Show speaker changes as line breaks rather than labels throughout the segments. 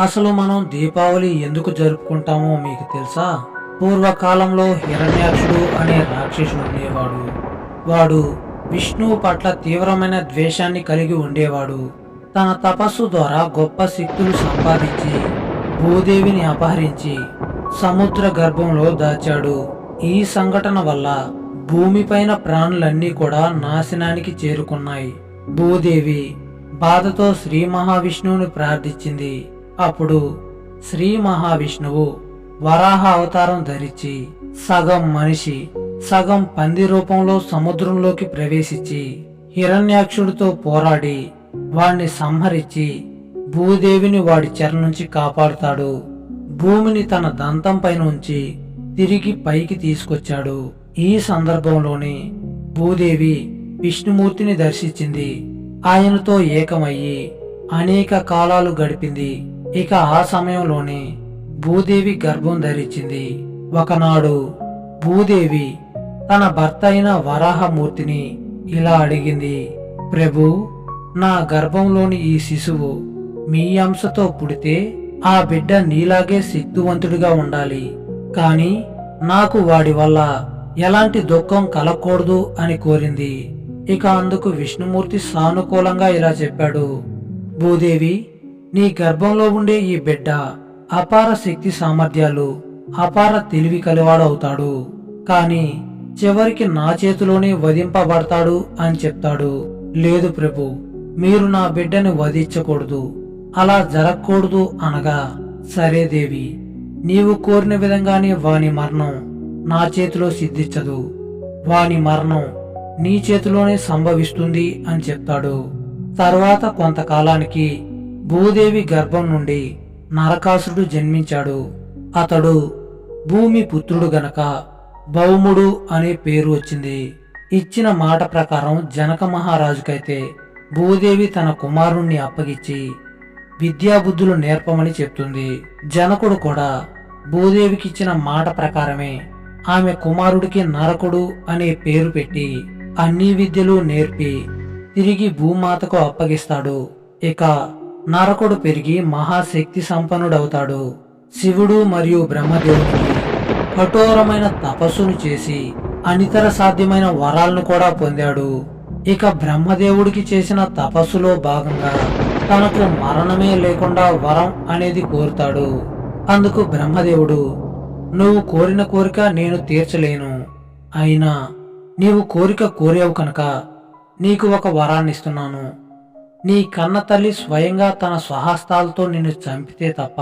అసలు మనం దీపావళి ఎందుకు జరుపుకుంటామో మీకు తెలుసా? పూర్వకాలంలో హిరణ్యాక్షుడు అనే రాక్షసుడు ఉండేవాడు. వాడు విష్ణువు పట్ల తీవ్రమైన ద్వేషాన్ని కలిగి ఉండేవాడు. తన తపస్సు ద్వారా గొప్ప శక్తులు సంపాదించి భూదేవిని అపహరించి సముద్ర గర్భంలో దాచాడు. ఈ సంఘటన వల్ల భూమిపైన ప్రాణులన్నీ కూడా నాశనానికి చేరుకున్నాయి. భూదేవి బాధతో శ్రీ మహావిష్ణువుని ప్రార్థించింది. అప్పుడు శ్రీ మహావిష్ణువు వరాహ అవతారం ధరించి సగం మనిషి సగం పంది రూపంలో సముద్రంలోకి ప్రవేశించి హిరణ్యాక్షుడితో పోరాడి వాణ్ణి సంహరించి భూదేవిని వాడి చెర నుంచి కాపాడుతాడు. భూమిని తన దంతంపై ఉంచి తిరిగి పైకి తీసుకొచ్చాడు. ఈ సందర్భంలోనే భూదేవి విష్ణుమూర్తిని దర్శించింది. ఆయనతో ఏకమయ్యి అనేక కాలాలు గడిపింది. ఇక ఆ సమయంలోనే భూదేవి గర్భం ధరించింది. ఒకనాడు భూదేవి తన భర్త అయిన వరాహమూర్తిని ఇలా అడిగింది ప్రభు నా గర్భంలోని ఈ శిశువు మీ అంశతో పుడితే ఆ బిడ్డ నీలాగే శక్తివంతుడిగా ఉండాలి. కాని నాకు వాడి వల్ల ఎలాంటి దుఃఖం కలగకూడదు అని కోరింది. ఇక అందుకు విష్ణుమూర్తి సానుకూలంగా ఇలా చెప్పాడు భూదేవి నీ గర్భంలో ఉండే ఈ బిడ్డ అపార శక్తి సామర్థ్యాలు అపార తెలివి కలివాడవుతాడు. కాని చివరికి నా చేతిలోనే వధింపబడతాడు అని చెప్తాడు. లేదు ప్రభు మీరు నా బిడ్డని వధించకూడదు. అలా జరగకూడదు అనగా సరే దేవి నీవు కోరిన విధంగానే వాని మరణం నా చేతిలో సిద్ధించదు. వాని మరణం నీ చేతిలోనే సంభవిస్తుంది అని చెప్తాడు. తర్వాత కొంతకాలానికి భూదేవి గర్భం నుండి నరకాసుడు జన్మించాడు. అతడు భూమి పుత్రుడు గనక భౌముడు అనే పేరు వచ్చింది. ఇచ్చిన మాట ప్రకారం జనక మహారాజుకైతే భూదేవి తన కుమారుణ్ణి అప్పగిచ్చి విద్యాబుద్ధులు నేర్పమని చెప్తుంది. జనకుడు కూడా భూదేవికి ఇచ్చిన మాట ప్రకారమే ఆమె కుమారుడికి నరకుడు అనే పేరు పెట్టి అన్ని విద్యలు నేర్పి తిరిగి భూమాతకు అప్పగిస్తాడు. ఇక నరకుడు పెరిగి మహాశక్తి సంపన్నుడవుతాడు. శివుడు మరియు బ్రహ్మదేవుడికి కఠోరమైన తపస్సును చేసి అనితర సాధ్యమైన వరాలను కూడా పొందాడు. ఇక బ్రహ్మదేవుడికి చేసిన తపస్సులో భాగంగా తనకు మరణమే లేకుండా వరం అనేది కోరుతాడు. అందుకు బ్రహ్మదేవుడు నువ్వు కోరిన కోరిక నేను తీర్చలేను. అయినా నీవు కోరిక కోరావు కనుక నీకు ఒక వరాన్ని ఇస్తున్నాను. నీ కన్న తల్లి స్వయంగా తన స్వహస్తాలతో నిన్ను చంపితే తప్ప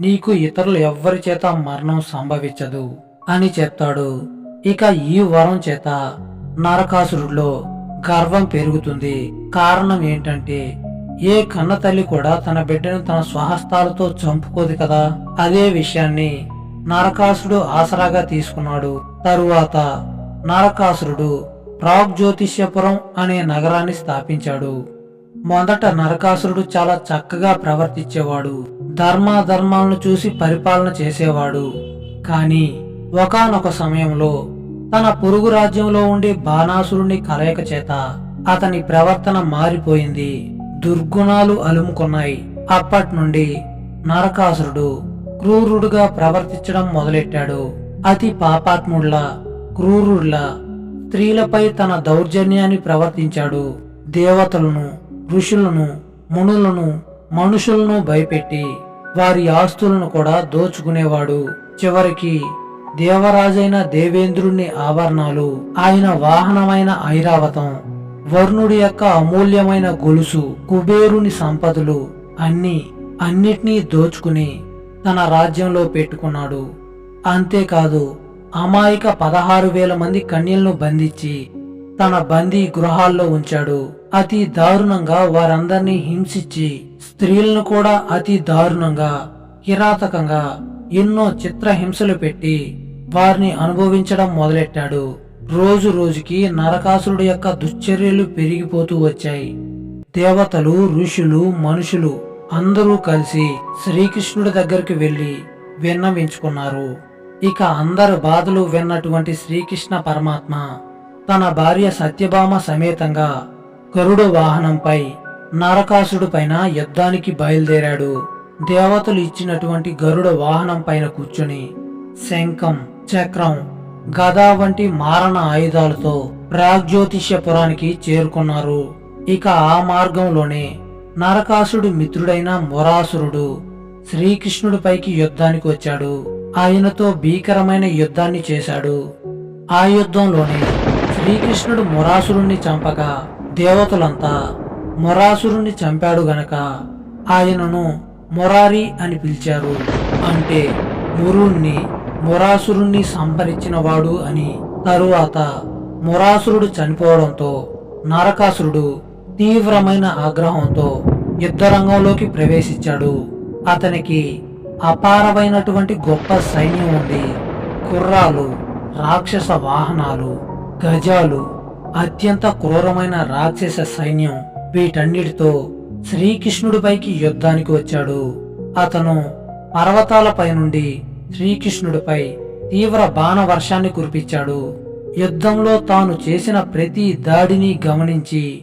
నీకు ఇతరులు ఎవ్వరి చేత మరణం సంభవించదు అని చెప్తాడు. ఇక ఈ వరం చేత నరకాసురుడిలో గర్వం పెరుగుతుంది. కారణం ఏంటంటే ఏ కన్న తల్లి కూడా తన బిడ్డను తన స్వహస్తాలతో చంపుకోదు కదా. అదే విషయాన్ని నరకాసురుడు ఆసరాగా తీసుకున్నాడు. తరువాత నరకాసురుడు ప్రాగ్జ్యోతిష్యపురం అనే నగరాన్ని స్థాపించాడు. మొదట నరకాసురుడు చాలా చక్కగా ప్రవర్తించేవాడు. ధర్మాధర్మాలను చూసి పరిపాలన చేసేవాడు. కానీ ఒకానొక సమయంలో తన పొరుగు రాజ్యంలో ఉండే బాణాసురుని కలయిక చేత అతని ప్రవర్తన మారిపోయింది. దుర్గుణాలు అలుముకున్నాయి. అప్పటి నుండి నరకాసురుడు క్రూరుడుగా ప్రవర్తించడం మొదలెట్టాడు. అతి పాపాత్ముడ్లా క్రూరుడ్లా స్త్రీలపై తన దౌర్జన్యాన్ని ప్రవర్తించాడు. దేవతలను ఋషులను మునులను మనుషులను భయపెట్టి వారి ఆస్తులను కూడా దోచుకునేవాడు. చివరికి దేవరాజైన దేవేంద్రుని ఆభరణాలు ఆయన వాహనమైన ఐరావతం వర్ణుడి యొక్క అమూల్యమైన గొలుసు కుబేరుని సంపదలు అన్ని అన్నిటినీ దోచుకుని తన రాజ్యంలో పెట్టుకున్నాడు. అంతేకాదు అమాయక పదహారు వేల మంది కన్యలను బంధించి తన బందీ గృహాల్లో ఉంచాడు. అతి దారుణంగా వారందరినీ హింసించి స్త్రీలను కూడా అతి దారుణంగా కిరాతకంగా ఎన్నో చిత్రహింసలు పెట్టి వారిని అనుభవించడం మొదలెట్టాడు. రోజు రోజుకి నరకాసురుడు యొక్క దుశ్చర్యలు పెరిగిపోతూ వచ్చాయి. దేవతలు ఋషులు మనుషులు అందరూ కలిసి శ్రీకృష్ణుడి దగ్గరికి వెళ్ళి విన్నవించుకున్నారు. ఇక అందరు బాధలు విన్నటువంటి శ్రీకృష్ణ పరమాత్మ తన భార్య సత్యభామ సమేతంగా గరుడ వాహనంపై నరకాసుడు పైన యుద్ధానికి బయలుదేరాడు. దేవతలు ఇచ్చినటువంటి గరుడ వాహనం పైన కూర్చుని శంఖం చక్రం గదా వంటి మారణ ఆయుధాలతో ప్రాగ్జ్యోతిష్యపురానికి చేరుకున్నారు. ఇక ఆ మార్గంలోనే నరకాసుడు మిత్రుడైన మొరాసురుడు శ్రీకృష్ణుడిపైకి యుద్ధానికి వచ్చాడు. ఆయనతో భీకరమైన యుద్ధాన్ని చేశాడు. ఆ యుద్ధంలోనే శ్రీకృష్ణుడు మొరాసురుణ్ణి చంపగా దేవతలంతా మొరాసురుని చంపాడు గనక ఆయనను మొరారి అని పిలిచారు. అంటే మురుణ్ణి మొరాసురుణ్ణి సంహరించినవాడు అని. తరువాత మొరాసురుడు చనిపోవడంతో నరకాసురుడు తీవ్రమైన ఆగ్రహంతో యుద్ధరంగంలోకి ప్రవేశించాడు. అతనికి అపారమైనటువంటి గొప్ప సైన్యం ఉంది. కుర్రాలు రాక్షస వాహనాలు గజాలు అత్యంత క్రూరమైన రాక్షస సైన్యం వీటన్నిటితో శ్రీకృష్ణుడిపైకి యుద్ధానికి వచ్చాడు. అతను పర్వతాలపై నుండి శ్రీకృష్ణుడిపై తీవ్ర బాణ వర్షాన్ని కురిపించాడు. యుద్ధంలో తాను చేసిన ప్రతి దాడిని గమనించి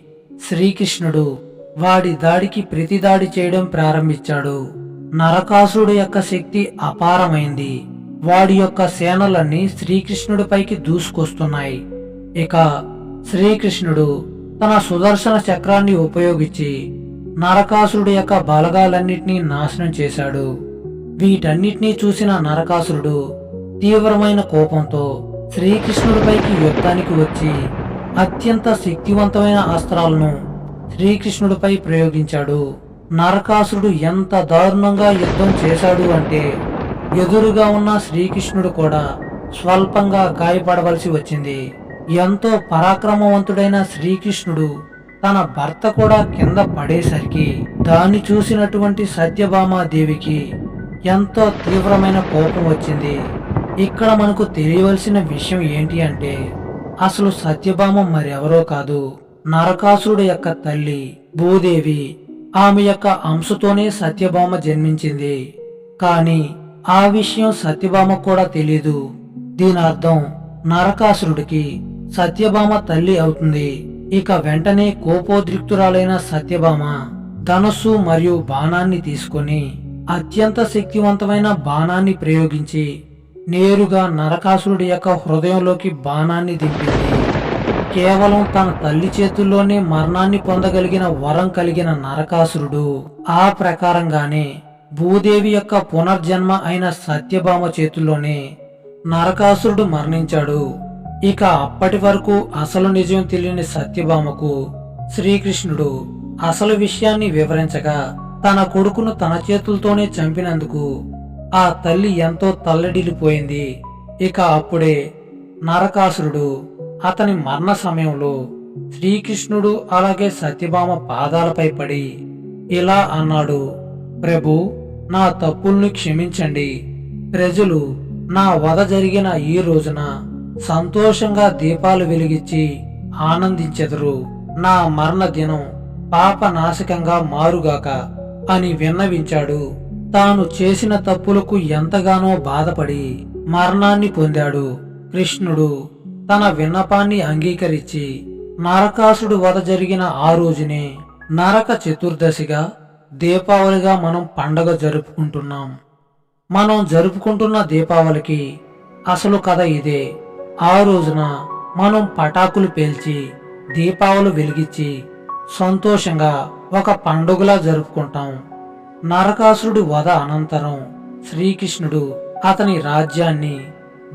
శ్రీకృష్ణుడు వాడి దాడికి ప్రతి దాడి చేయడం ప్రారంభించాడు. నరకాసుడు యొక్క శక్తి అపారమైంది. వాడి యొక్క సేనలన్నీ శ్రీకృష్ణుడిపైకి దూసుకొస్తున్నాయి. ఇక శ్రీకృష్ణుడు తన సుదర్శన చక్రాన్ని ఉపయోగించి నరకాసురుడు యొక్క బలగాలన్నింటినీ నాశనం చేశాడు. వీటన్నిటినీ చూసిన నరకాసురుడు తీవ్రమైన కోపంతో శ్రీకృష్ణుడిపైకి యుద్ధానికి వచ్చి అత్యంత శక్తివంతమైన అస్త్రాలను శ్రీకృష్ణుడిపై ప్రయోగించాడు. నరకాసురుడు ఎంత దారుణంగా యుద్ధం చేశాడు అంటే ఎదురుగా ఉన్న శ్రీకృష్ణుడు కూడా స్వల్పంగా గాయపడవలసి వచ్చింది. ఎంతో పరాక్రమవంతుడైన శ్రీకృష్ణుడు తన భర్త కూడా కింద పడేసరికి దాన్ని చూసినటువంటి సత్యభామాదేవికి ఎంతో తీవ్రమైన కోపం వచ్చింది. ఇక్కడ మనకు తెలియవలసిన విషయం ఏంటి అంటే అసలు సత్యభామ మరెవరో కాదు. నరకాసురుడు యొక్క తల్లి భూదేవి ఆమె యొక్క అంశతోనే సత్యభామ జన్మించింది. కానీ ఆ విషయం సత్యభామ కూడా తెలీదు. దీని అర్థం నరకాసురుడికి సత్యభామ తల్లి అవుతుంది. ఇక వెంటనే కోపోద్రిక్తురాలైన సత్యభామ ధనస్సు మరియు బాణాన్ని తీసుకొని అత్యంత శక్తివంతమైన బాణాన్ని ప్రయోగించి నేరుగా నరకాసురుడి యొక్క హృదయంలోకి బాణాన్ని దింపింది. కేవలం తన తల్లి చేతుల్లోనే మరణాన్ని పొందగలిగిన వరం కలిగిన నరకాసురుడు ఆ ప్రకారంగానే భూదేవి యొక్క పునర్జన్మ అయిన సత్యభామ చేతుల్లోనే నరకాసురుడు మరణించాడు. ఇక అప్పటి వరకు అసలు నిజం తెలియని సత్యభామకు శ్రీకృష్ణుడు అసలు విషయాన్ని వివరించగా తన కొడుకును తన చేతులతోనే చంపినందుకు ఆ తల్లి ఎంతో తల్లడిల్లిపోయింది. ఇక అప్పుడే నరకాసురుడు అతని మరణ సమయంలో శ్రీకృష్ణుడు అలాగే సత్యభామ పాదాలపై పడి ఇలా అన్నాడు ప్రభు నా తప్పుల్ని క్షమించండి. ప్రజలు నా వధ జరిగిన ఈ రోజున సంతోషంగా దీపాలు వెలిగించి ఆనందించెదరు. నా మరణ దినం పాపనాశకంగా మారుగాక అని విన్నవించాడు. తాను చేసిన తప్పులకు ఎంతగానో బాధపడి మరణాన్ని పొందాడు. కృష్ణుడు తన విన్నపాన్ని అంగీకరించి నరకాసుడు వధ జరిగిన ఆ రోజునే నరక చతుర్దశిగా దీపావళిగా మనం పండగ జరుపుకుంటున్నాం. మనం జరుపుకుంటున్న దీపావళికి అసలు కథ ఇదే. ఆ రోజున మనం పటాకులు పేల్చి దీపావళి వెలిగించి సంతోషంగా ఒక పండుగలా జరుపుకుంటాం. నరకాసురుడి వధ అనంతరం శ్రీకృష్ణుడు అతని రాజ్యాన్ని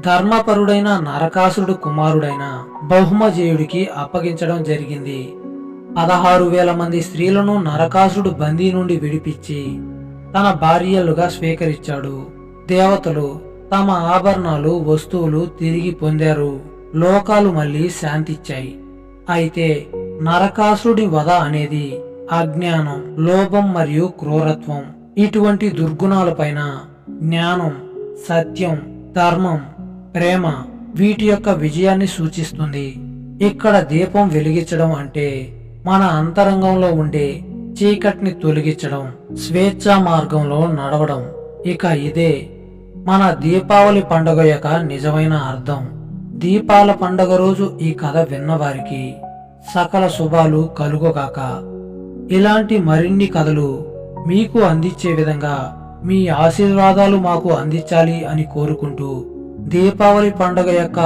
ధర్మపరుడైన నరకాసురుడు కుమారుడైన బహుమజేయుడికి అప్పగించడం జరిగింది. పదహారు వేల మంది స్త్రీలను నరకాసురుడు బందీ నుండి విడిపించి తన భార్యలుగా స్వీకరించాడు. దేవతలు తమ ఆభరణాలు వస్తువులు తిరిగి పొందారు. లోకాలు మళ్ళీ శాంతిచ్చాయి. అయితే నరకాసురుడి వధ అనేది అజ్ఞానం లోభం మరియు క్రూరత్వం. ఇటువంటి దుర్గుణాలపైన జ్ఞానం సత్యం ధర్మం ప్రేమ వీటి యొక్క విజయాన్ని సూచిస్తుంది. ఇక్కడ దీపం వెలిగించడం అంటే మన అంతరంగంలో ఉండే చీకటిని తొలగించడం స్వేచ్ఛా మార్గంలో నడవడం. ఇక ఇదే మన దీపావళి పండుగ యొక్క నిజమైన అర్థం. దీపాల పండుగ రోజు ఈ కథ విన్నవారికి సకల శుభాలు కలుగుగాక. ఇలాంటి మరిన్ని కథలు మీకు అందించే విధంగా మీ ఆశీర్వాదాలు మాకు అందించాలి అని కోరుకుంటూ దీపావళి పండుగ యొక్క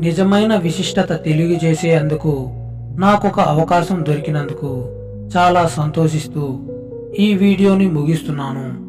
నిజమైన విశిష్టత తెలియజేసేందుకు నాకొక అవకాశం దొరికినందుకు చాలా సంతోషిస్తూ ఈ వీడియోని ముగిస్తున్నాను.